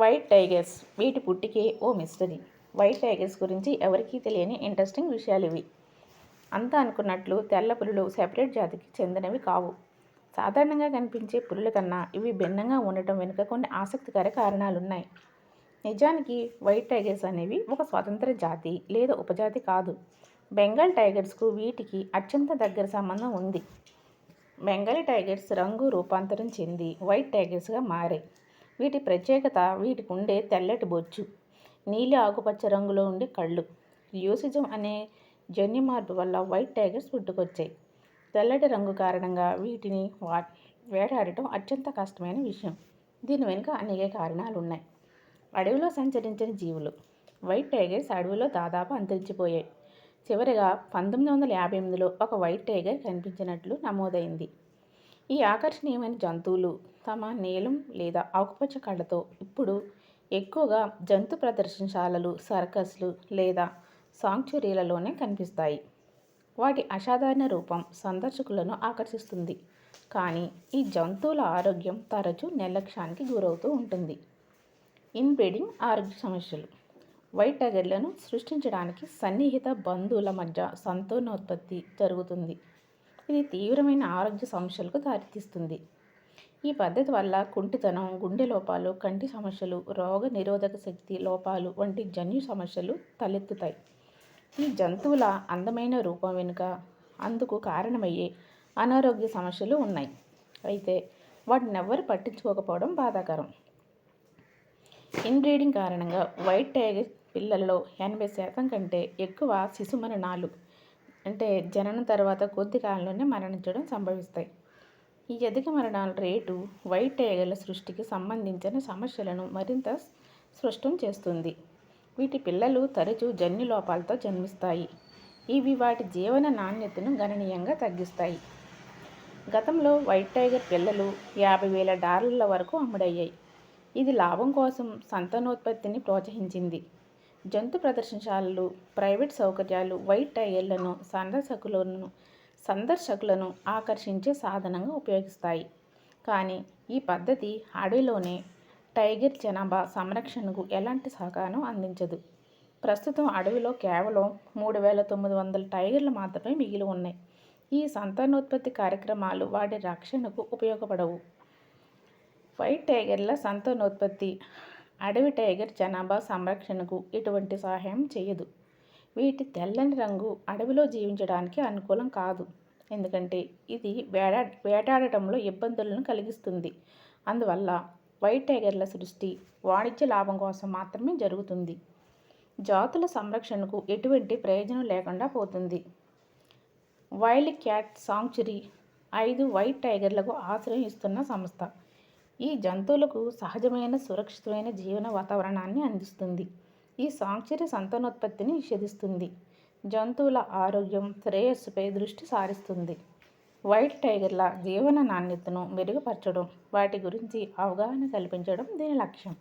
White tigers వీటి పుట్టికే ఓ మిస్టరీ. వైట్ టైగర్స్ గురించి ఎవరికీ తెలియని ఇంట్రెస్టింగ్ విషయాలు ఇవి. అంతా అనుకున్నట్లు తెల్ల పులులు సెపరేట్ జాతికి చెందినవి కావు. సాధారణంగా కనిపించే పులుల కన్నా ఇవి భిన్నంగా ఉండటం వెనుక కొన్ని ఆసక్తికర కారణాలున్నాయి. నిజానికి వైట్ టైగర్స్ అనేవి ఒక స్వతంత్ర జాతి లేదా ఉపజాతి కాదు. బెంగాల్ టైగర్స్కు వీటికి అత్యంత దగ్గర సంబంధం ఉంది. బెంగాలీ టైగర్స్ రంగు రూపాంతరం చెంది వైట్ టైగర్స్గా మారాయి వీటి ప్రత్యేకత వీటికి ఉండే తెల్లటి బొచ్చు నీలి ఆకుపచ్చ రంగులో ఉండే కళ్ళు. ల్యూసిజం అనే జన్యు మార్పు వల్ల వైట్ టైగర్స్ పుట్టుకొచ్చాయి. తెల్లటి రంగు కారణంగా వీటిని వా వేటాడటం అత్యంత కష్టమైన విషయం. దీని వెనుక అనేక కారణాలు ఉన్నాయి అడవిలో సంచరించిన జీవులు. వైట్ టైగర్స్ అడవిలో దాదాపు అంతరించిపోయాయి. చివరిగా పంతొమ్మిది వందల యాభై ఎనిమిదిలో ఒక వైట్ టైగర్ కనిపించినట్లు నమోదైంది. ఈ ఆకర్షణీయమైన జంతువులు తమ నీలం లేదా ఆకుపచ్చ కళ్ళతో ఇప్పుడు ఎక్కువగా జంతు ప్రదర్శనశాలలు సర్కస్లు లేదా సాంక్చురీలలోనే కనిపిస్తాయి. వాటి అసాధారణ రూపం సందర్శకులను ఆకర్షిస్తుంది. కానీ ఈ జంతువుల ఆరోగ్యం తరచూ నిర్లక్ష్యానికి గురవుతూ ఉంటుంది. ఇన్బ్రీడింగ్ ఆరోగ్య సమస్యలు. వైట్ టైగర్లను సృష్టించడానికి సన్నిహిత బంధువుల మధ్య సంతానోత్పత్తి జరుగుతుంది. ఇది తీవ్రమైన ఆరోగ్య సమస్యలకు దారితీస్తుంది. ఈ పద్ధతి వల్ల కుంటితనం గుండె లోపాలు కంటి సమస్యలు రోగ నిరోధక శక్తి లోపాలు వంటి జన్యు సమస్యలు తలెత్తుతాయి. ఈ జంతువుల అందమైన రూపం వెనుక అందుకు కారణమయ్యే అనారోగ్య సమస్యలు ఉన్నాయి. అయితే వాటిని ఎవ్వరు పట్టించుకోకపోవడం బాధాకరం. ఇన్బ్రీడింగ్ కారణంగా వైట్ టైగర్ పిల్లల్లో ఎనభై శాతం కంటే ఎక్కువ శిశు మరణాలు అంటే జననం తర్వాత కొద్ది కాలంలోనే మరణించడం సంభవిస్తాయి. ఈ అధిక మరణాల రేటు వైట్ టైగర్ల సృష్టికి సంబంధించిన సమస్యలను మరింత స్పష్టం చేస్తుంది. వీటి పిల్లలు తరచూ జన్యు లోపాలతో జన్మిస్తాయి. ఇవి వాటి జీవన నాణ్యతను గణనీయంగా తగ్గిస్తాయి. గతంలో వైట్ టైగర్ పిల్లలు యాభై వేల డాలర్ల వరకు అమ్ముడయ్యాయి. ఇది లాభం కోసం సంతానోత్పత్తిని ప్రోత్సహించింది. జంతు ప్రదర్శనశాలలు ప్రైవేట్ సౌకర్యాలు వైట్ టైగర్లను సందర్శకులను సందర్శకులను ఆకర్షించే సాధనంగా ఉపయోగిస్తాయి. కానీ ఈ పద్ధతి అడవిలోనే టైగర్ జనాభా సంరక్షణకు ఎలాంటి సహకారం అందించదు. ప్రస్తుతం అడవిలో కేవలం మూడు వేల తొమ్మిది వందల టైగర్లు మాత్రమే మిగిలి ఉన్నాయి. ఈ సంతానోత్పత్తి కార్యక్రమాలు వాటి రక్షణకు ఉపయోగపడవు. వైట్ టైగర్ల సంతానోత్పత్తి అడవి టైగర్ జనాభా సంరక్షణకు ఎటువంటి సహాయం చేయదు. వీటి తెల్లని రంగు అడవిలో జీవించడానికి అనుకూలం కాదు. ఎందుకంటే ఇది వేటా వేటాడటంలో ఇబ్బందులను కలిగిస్తుంది. అందువల్ల వైట్ టైగర్ల సృష్టి వాణిజ్య లాభం కోసం మాత్రమే జరుగుతుంది. జాతుల సంరక్షణకు ఎటువంటి ప్రయోజనం లేకుండా పోతుంది. వైల్డ్ క్యాట్ సాంక్చురీ ఐదు వైట్ టైగర్లకు ఆశ్రయం ఇస్తున్న సంస్థ. ఈ జంతువులకు సహజమైన సురక్షితమైన జీవన వాతావరణాన్ని అందిస్తుంది. ఈ సాంక్చురీ సంతానోత్పత్తిని నిషేధిస్తుంది. జంతువుల ఆరోగ్యం శ్రేయస్సుపై దృష్టి సారిస్తుంది. వైట్ టైగర్ల జీవన నాణ్యతను మెరుగుపరచడం వాటి గురించి అవగాహన కల్పించడం దీని లక్ష్యం.